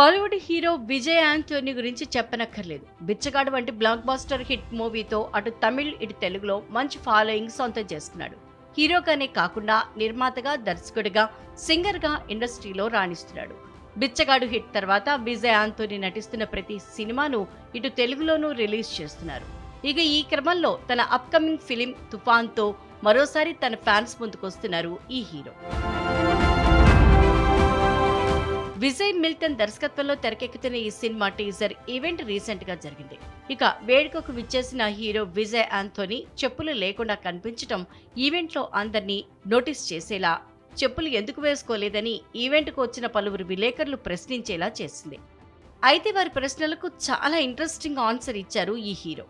Bollywood hero Vijay Antony గురించి చెప్పనక్కర్లేదు. బిచ్చగాడు వంటి బ్లాక్ బాస్టర్ హిట్ మూవీతో అటు తమిళ్ ఇటు తెలుగులో మంచి ఫాలోయింగ్ సొంతం చేసుకున్నాడు. హీరోగానే కాకుండా నిర్మాతగా దర్శకుడిగా సింగర్గా ఇండస్ట్రీలో రాణిస్తున్నాడు. బిచ్చగాడు హిట్ తర్వాత విజయ్ ఆంటోనీ నటిస్తున్న ప్రతి సినిమాను ఇటు తెలుగులోనూ రిలీజ్ చేస్తున్నారు. ఇక ఈ క్రమంలో తన అప్కమింగ్ ఫిలిం తుఫాన్తో మరోసారి తన ఫ్యాన్స్ ముందుకొస్తున్నారు ఈ హీరో. విజయ్ మిల్టన్ దర్శకత్వంలో తెరకెక్కుతున్న ఈ సినిమా టీజర్ ఈవెంట్ రీసెంట్గా జరిగింది. ఇక వేడుకకు విచ్చేసిన హీరో విజయ్ ఆంథోనీ చెప్పులు లేకుండా కనిపించటం ఈవెంట్లో అందరినీ నోటీస్ చేసేలా చెప్పులు ఎందుకు వేసుకోలేదని ఈవెంట్కు వచ్చిన పలువురు విలేకరులు ప్రశ్నించేలా చేసింది. అయితే వారి ప్రశ్నలకు చాలా ఇంట్రెస్టింగ్ ఆన్సర్ ఇచ్చారు ఈ హీరో.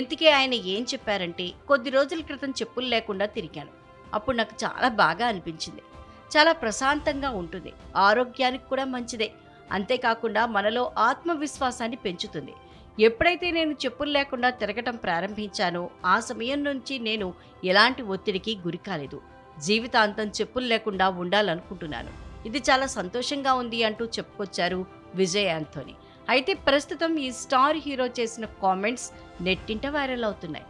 ఇంతకే ఆయన ఏం చెప్పారంటే కొద్ది రోజుల క్రితం చెప్పులు లేకుండా తిరిగాను. అప్పుడు నాకు చాలా బాగా అనిపించింది. చాలా ప్రశాంతంగా ఉంటుంది. ఆరోగ్యానికి కూడా మంచిదే. అంతేకాకుండా మనలో ఆత్మవిశ్వాసాన్ని పెంచుతుంది. ఎప్పుడైతే నేను చెప్పులు లేకుండా తిరగటం ప్రారంభించానో ఆ సమయం నుంచి నేను ఎలాంటి ఒత్తిడికి గురి కాలేదు. జీవితాంతం చెప్పులు లేకుండా ఉండాలనుకుంటున్నాను. ఇది చాలా సంతోషంగా ఉంది అంటూ చెప్పుకొచ్చారు విజయ్ ఆంథోనీ. అయితే ప్రస్తుతం ఈ స్టార్ హీరో చేసిన కామెంట్స్ నెట్టింట వైరల్ అవుతున్నాయి.